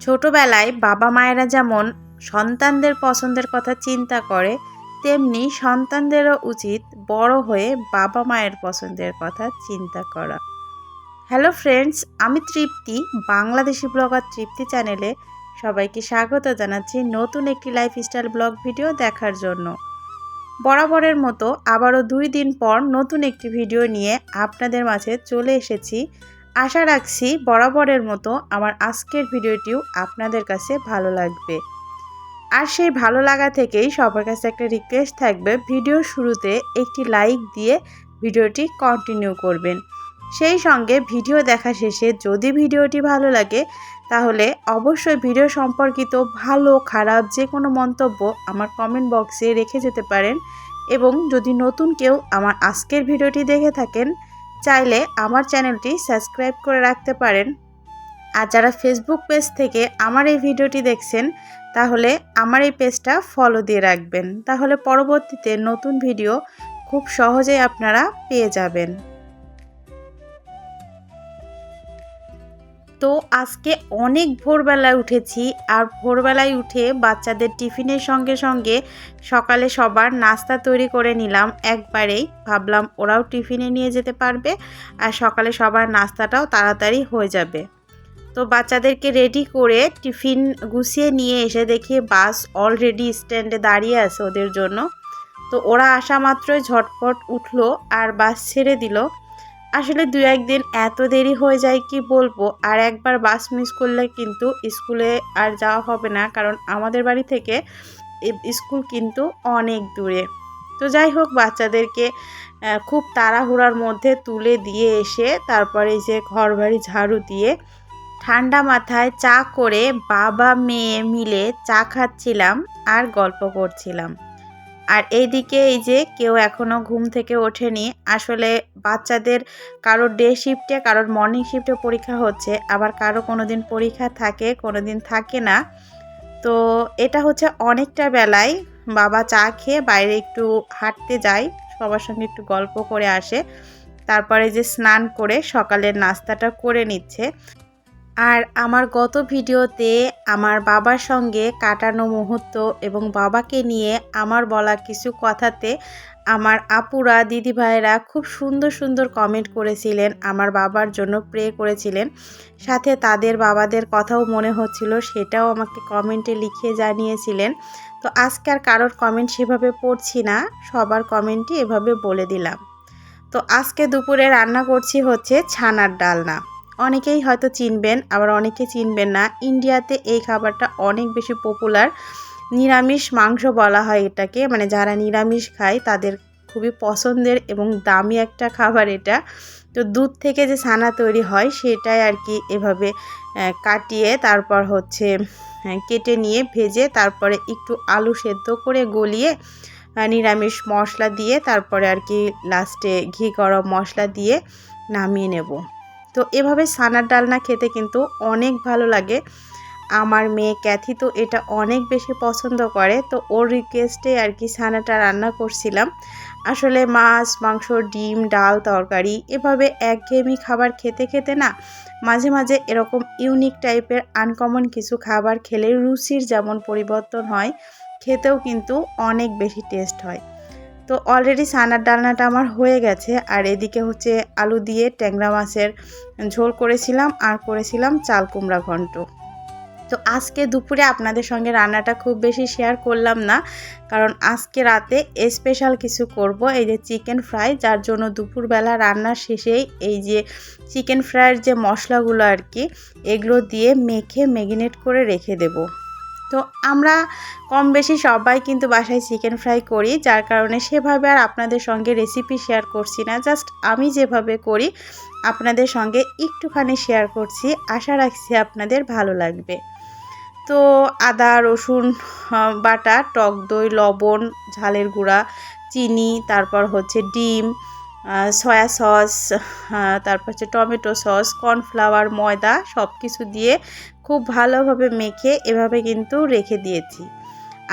ছোটবেলায় বাবা মায়েরা যেমন সন্তানদের পছন্দের কথা চিন্তা করে, তেমনি সন্তানদেরও উচিত বড় হয়ে বাবা মায়ের পছন্দের কথা চিন্তা করা। হ্যালো ফ্রেন্ডস আমি তৃপ্তি, বাংলাদেশি ব্লগার তৃপ্তি চ্যানেলে সবাইকে স্বাগত জানাচ্ছি নতুন একটি লাইফস্টাইল ব্লগ ভিডিও দেখার জন্য। বরাবরের মতো আবারও দুই দিন পর নতুন একটি ভিডিও নিয়ে আপনাদের মাঝে চলে এসেছি। আশা রাখছি বরাবরের মতো আমার আজকের ভিডিওটিও আপনাদের কাছে ভালো লাগবে। আর সেই ভালো লাগা থেকেই সবার কাছে একটা রিকোয়েস্ট থাকবে, ভিডিও শুরুতে একটি লাইক দিয়ে ভিডিওটি কন্টিনিউ করবেন। সেই সঙ্গে ভিডিও দেখা শেষে যদি ভিডিওটি ভালো লাগে, তাহলে অবশ্যই ভিডিও সম্পর্কিত ভালো, খারাপ যে কোনো মন্তব্য আমার কমেন্ট বক্সে রেখে যেতে পারেন। এবং যদি নতুন কেউ আমার আজকের ভিডিওটি দেখে থাকেন চাইলে আমার চ্যানেলটি সাবস্ক্রাইব করে রাখতে পারেন। আর যারা ফেসবুক পেজ থেকে আমার এই ভিডিওটি দেখছেন, তাহলে আমার এই পেজটা ফলো দিয়ে রাখবেন। তাহলে পরবর্তীতে নতুন ভিডিও খুব সহজেই আপনারা পেয়ে যাবেন। তো আজকে অনেক ভোরবেলায় উঠেছি আর ভোরবেলায় উঠে বাচ্চাদের টিফিনের সঙ্গে সঙ্গে সকালে সবার নাস্তা তৈরি করে নিলাম। একবারেই ভাবলাম ওরাও টিফিনে নিয়ে যেতে পারবে আর সকালে সবার নাস্তাটাও তাড়াতাড়ি হয়ে যাবে। তো বাচ্চাদেরকে রেডি করে টিফিন গুছিয়ে নিয়ে এসে দেখি বাস অলরেডি স্ট্যান্ডে দাঁড়িয়ে আছে ওদের জন্য। তো ওরা আসা মাত্রই ঝটপট উঠল আর বাস ছেড়ে দিল। আসলে দু একদিন এত দেরি হয়ে যায় কি বলব? আর একবার বাস মিস করলে কিন্তু স্কুলে আর যাওয়া হবে না। কারণ আমাদের বাড়ি থেকে স্কুল কিন্তু অনেক দূরে। তো যাই হোক, বাচ্চাদেরকে খুব তাড়াহুড়ার মধ্যে তুলে দিয়ে এসে তারপরে যে ঘর বাড়ি ঝাড়ু দিয়ে ঠান্ডা মাথায় চা করে বাবা মেয়ে মিলে চা খাচ্ছিলাম আর গল্প করছিলাম। আর এইদিকে এই যে কেউ এখনও ঘুম থেকে ওঠেনি, আসলে বাচ্চাদের কারোর ডে শিফটে কারোর মর্নিং শিফটে পরীক্ষা হচ্ছে, আবার কারও কোনো দিন পরীক্ষা থাকে কোনো দিন থাকে না। তো এটা হচ্ছে অনেকটা বেলায় বাবা চা খেয়ে বাইরে একটু হাঁটতে যায়, সবার সঙ্গে একটু গল্প করে আসে। তারপরে যে স্নান করে সকালের নাস্তাটা করে নিচ্ছে। আর আমার গত ভিডিওতে আমার বাবার সঙ্গে কাটানো মুহূর্ত এবং বাবাকে নিয়ে আমার বলা কিছু কথাতে আমার আপুরা, দিদিভাইরা খুব সুন্দর সুন্দর কমেন্ট করেছিলেন, আমার বাবার জন্য প্রে করেছিলেন। সাথে তাদের বাবাদের কথাও মনে হচ্ছিল, সেটাও আমাকে কমেন্টে লিখে জানিয়েছিলেন। তো আজকে আর কারোর কমেন্ট সেভাবে পড়ছি না, সবার কমেন্টই এভাবে বলে দিলাম। তো আজকে দুপুরে রান্না করছি হচ্ছে ছানার ডালনা। অনেকেই হয়তো চিনবেন, আবার অনেকে চিনবেন না। ইন্ডিয়াতে এই খাবারটা অনেক বেশি পপুলার নিরামিষ মাংস বলা হয় এটাকে। মানে যারা নিরামিষ খায়, তাদের খুবই পছন্দের এবং দামি একটা খাবার এটা। তো দুধ থেকে যে ছানা তৈরি হয়, সেটাই আর কি এভাবে কাটিয়ে তারপর হচ্ছে কেটে নিয়ে ভেজে তারপরে একটু আলু সেদ্ধ করে গলিয়ে নিরামিষ মশলা দিয়ে তারপরে আর কি লাস্টে ঘি গরম মশলা দিয়ে নামিয়ে নেব। তো এভাবে সানার ডালনা খেতে কিন্তু অনেক ভালো লাগে। আমার মেয়ে ক্যাথি তো এটা অনেক বেশি পছন্দ করে, তো ওর রিকোয়েস্টে আর কি সানাটা রান্না করছিলাম। আসলে মাছ, মাংস, ডিম, ডাল, তরকারি এভাবে একঘেয়েমি খাবার খেতে খেতে না মাঝে মাঝে এরকম ইউনিক টাইপের আনকমন কিছু খাবার খেলে রুচির যেমন পরিবর্তন হয়, খেতেও কিন্তু অনেক বেশি টেস্ট হয়। তো অলরেডি সানার ডালনাটা আমার হয়ে গেছে। আর এদিকে হচ্ছে আলু দিয়ে ট্যাংরা মাছের ঝোল করেছিলাম আর করেছিলাম চাল কুমড়া ঘন্ট। তো আজকে দুপুরে আপনাদের সঙ্গে রান্নাটা খুব বেশি শেয়ার করলাম না, কারণ আজকে রাতে স্পেশাল কিছু করব। এই যে চিকেন ফ্রাই যার জন্য দুপুরবেলা রান্নার শেষেই এই যে চিকেন ফ্রাইয়ের যে মশলাগুলো আর কি, এগুলো দিয়ে মেখে ম্যাগিনেট করে রেখে দেবো। তো আমরা কম বেশি সবাই কিন্তু বাসায় চিকেন ফ্রাই করি, যার কারণে সেভাবে আর আপনাদের সঙ্গে রেসিপি শেয়ার করছি না। জাস্ট আমি যেভাবে করি, আপনাদের সঙ্গে একটুখানি শেয়ার করছি। আশা রাখছি আপনাদের ভালো লাগবে। তো আদা, রসুন বাটা, টক দই, লবণ, ঝালের গুঁড়া, চিনি, তারপর হচ্ছে ডিম সয়া সস তারপর হচ্ছে টমেটো সস কর্নফ্লাওয়ার ময়দা সব কিছু দিয়ে খুব ভালোভাবে মেখে এভাবে কিন্তু রেখে দিয়েছি।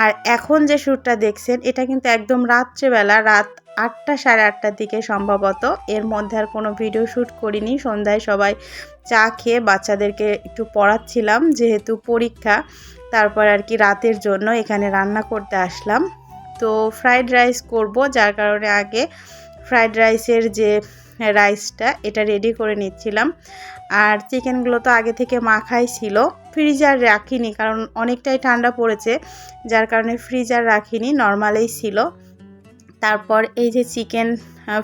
আর এখন যে শ্যুটটা দেখছেন, এটা কিন্তু একদম রাত্রেবেলা, রাত আটটা সাড়ে আটটার দিকে সম্ভবত। এর মধ্যে আর কোনো ভিডিও শ্যুট করিনি। সন্ধ্যায় সবাই চা খেয়ে বাচ্চাদেরকে একটু পড়াচ্ছিলাম, যেহেতু পরীক্ষা। তারপর আর কি রাতের জন্য এখানে রান্না করতে আসলাম। তো ফ্রাইড রাইস করব, যার কারণে আগে ফ্রাইড রাইসের যে রাইসটা, এটা রেডি করে নিচ্ছিলাম। আর চিকেনগুলো তো আগে থেকে মাখাই ছিল। ফ্রিজার রাখিনি, কারণ অনেকটাই ঠান্ডা পড়েছে। যার কারণে ফ্রিজার রাখিনি নর্মালেই ছিল। তারপর এই যে চিকেন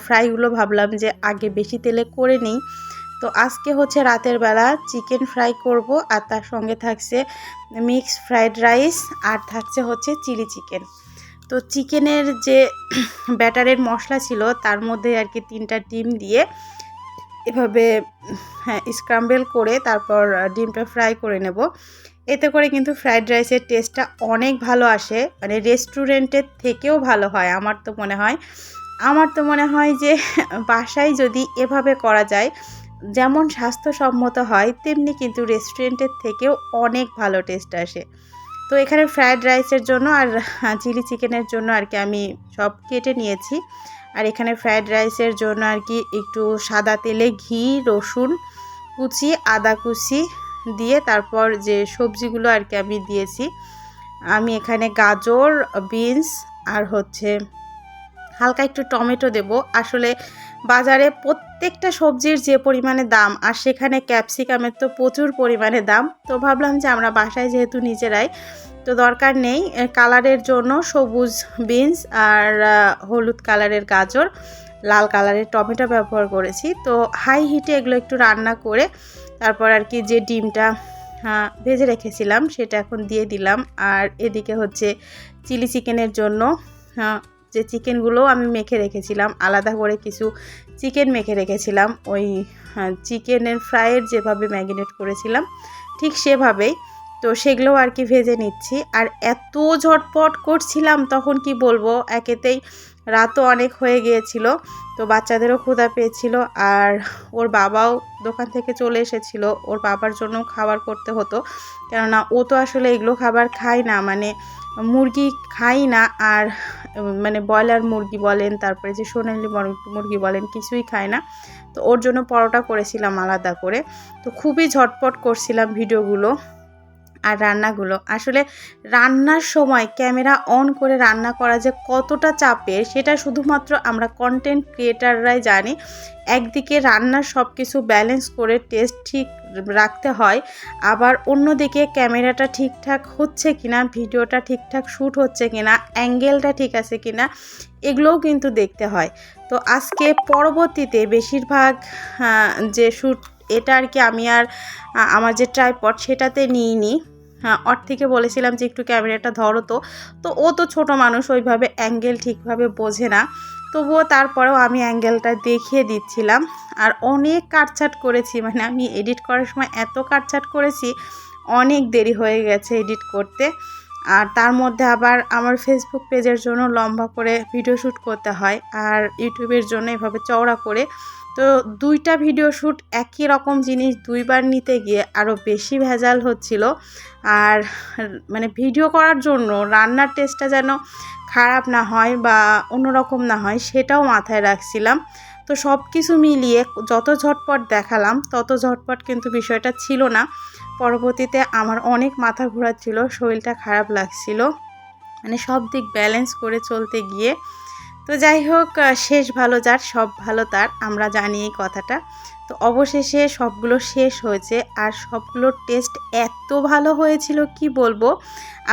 ফ্রাইগুলো ভাবলাম যে আগে বেশি তেলে করে নিই। তো আজকে হচ্ছে রাতের বেলা চিকেন ফ্রাই করব, আর তার সঙ্গে থাকছে মিক্স ফ্রাইড রাইস আর থাকছে হচ্ছে চিলি চিকেন। তো চিকেনের যে ব্যাটারের মশলা ছিল, তার মধ্যে আর কি তিনটা ডিম দিয়ে এভাবে হ্যাঁ স্ক্রাম্বেল করে তারপর ডিমটা ফ্রাই করে নেব। এতে করে কিন্তু ফ্রাইড রাইসের টেস্টটা অনেক ভালো আসে। মানে রেস্টুরেন্টের থেকেও ভালো হয়, আমার তো মনে হয়। আমার তো মনে হয় যে, বাসায় যদি এভাবে করা যায়, যেমন স্বাস্থ্যসম্মত হয়, তেমনি কিন্তু রেস্টুরেন্টের থেকেও অনেক ভালো টেস্ট আসে। তো এখানে ফ্রায়েড রাইসের জন্য আর চিলি চিকেনের জন্য আর কি আমি সব কেটে নিয়েছি। আর এখানে ফ্রায়েড রাইসের জন্য আর কি একটু সাদা তেলে ঘি, রসুন কুচি, আদা কুচি দিয়ে তারপর যে সবজিগুলো আর কি আমি দিয়েছি, আমি এখানে গাজর বিনস আর হচ্ছে হালকা একটু টমেটো দেব। আসলে বাজারে প্রত্যেকটা সবজির যে পরিমাণে দাম আর সেখানে ক্যাপসিকামের তো প্রচুর পরিমাণে দাম, তো ভাবলাম যে আমরা বাসায় যেহেতু নিজেরাই, তো দরকার নেই কালারের জন্য সবুজ বিনস আর হলুদ কালারের গাজর, লাল কালারের টমেটো ব্যবহার করেছি, তো হাই হিটে এগুলো একটু রান্না করে তারপর আর কি যে ডিমটা ভেজে রেখেছিলাম সেটা এখন দিয়ে দিলাম, আর এদিকে হচ্ছে চিলি চিকেনের জন্য যে চিকেনগুলোও আমি মেখে রেখেছিলাম, আলাদা করে কিছু চিকেন মেখে রেখেছিলাম। ওই চিকেনের ফ্রাইয়ের যেভাবে ম্যাগিনেট করেছিলাম, ঠিক সেভাবেই। তো সেগুলো আর কি ভেজে নিচ্ছি। আর এত ঝটপট করছিলাম, তখন কি বলব? একেতেই রাতও অনেক হয়ে গিয়েছিল, তো বাচ্চাদেরও ক্ষুধা পেয়েছিল আর ওর বাবাও দোকান থেকে চলে এসেছিল, ওর বাবার জন্য খাবার করতে হতো। কেননা ও তো আসলে এগুলো খাবার খায় না মানে মুরগি খাই না আর মানে ব্রয়লার মুরগি বলেন, তারপরে যে সোনালি মুরগি বলেন, কিছুই খায় না। তো ওর জন্য পরোটা করেছিলাম আলাদা করে। তো খুবই ঝটপট করছিলাম ভিডিওগুলো। আর রান্নাগুলো। আসলে রান্নার সময় ক্যামেরা অন করে রান্না করা যে কতটা চাপের, সেটা শুধুমাত্র আমরা কন্টেন্ট ক্রিয়েটাররাই জানি। একদিকে রান্নার সব কিছু ব্যালেন্স করে টেস্ট ঠিক রাখতে হয়, আবার অন্যদিকে ক্যামেরাটা ঠিকঠাক হচ্ছে কিনা, ভিডিওটা ঠিকঠাক শ্যুট হচ্ছে কিনা অ্যাঙ্গেলটা ঠিক আছে কিনা, এগুলোও কিন্তু দেখতে হয়। তো আজকে পরবর্তীতে বেশিরভাগ যে শ্যুট এটা আর কি আমি আর আমার যে ট্রাইপড সেটাতে নিই নিইনি। হ্যাঁ ওর থেকে বলেছিলাম যে একটু ক্যামেরাটা ধরো তো। তো ও তো ছোট মানুষ, ওইভাবে অ্যাঙ্গেল ঠিকভাবে বোঝে না। তবুও তারপরেও আমি অ্যাঙ্গেলটা দেখিয়ে দিচ্ছিলাম। আর অনেক কাটছাট করেছি মানে আমি এডিট করার সময় এত কাটছাট করেছি, অনেক দেরি হয়ে গেছে এডিট করতে। আর তার মধ্যে আবার আমার ফেসবুক পেজের জন্য লম্বা করে ভিডিও শ্যুট করতে হয়, আর ইউটিউবের জন্য এভাবে চওড়া করে। তো দুইটা ভিডিও শ্যুট একই রকম জিনিস দুইবার নিতে গিয়ে আরও বেশি ভেজাল হচ্ছিল। আর মানে ভিডিও করার জন্য রান্নার টেস্টটা যেন খারাপ না হয় বা অন্যরকম না হয় সেটাও মাথায় রাখছিলাম। তো সব কিছু মিলিয়ে যত ঝটপট দেখালাম তত ঝটপট কিন্তু বিষয়টা ছিল না। পরবর্তীতে আমার অনেক মাথা ঘোরাচ্ছিল, শরীরটা খারাপ লাগছিল। মানে সব দিক ব্যালেন্স করে চলতে গিয়ে তো যাই হোক শেষ ভালো যার, সব ভালো তার, আমরা জানি এই কথাটা। তো অবশেষে সবগুলো শেষ হয়েছে আর সবগুলোর টেস্ট এত ভালো হয়েছিল, কি বলব?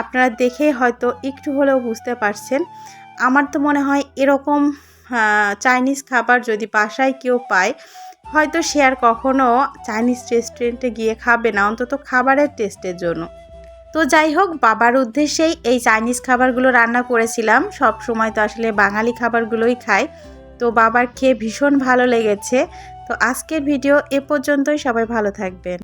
আপনারা দেখে হয়তো একটু হলেও বুঝতে পারছেন। আমার তো মনে হয় এরকম চাইনিজ খাবার যদি বাসায় কেউ পায়, হয়তো সে আর কখনও চাইনিজ রেস্টুরেন্টে গিয়ে খাবে না, অন্তত খাবারের টেস্টের জন্য। তো যাই হোক, বাবার উদ্দেশ্যেই এই চাইনিজ খাবারগুলো রান্না করেছিলাম। সব সময় তো আসলে বাঙালি খাবারগুলোই খাই তো বাবার খেয়ে ভীষণ ভালো লেগেছে। তো আজকের ভিডিও এ পর্যন্তই। সবাই ভালো থাকবেন।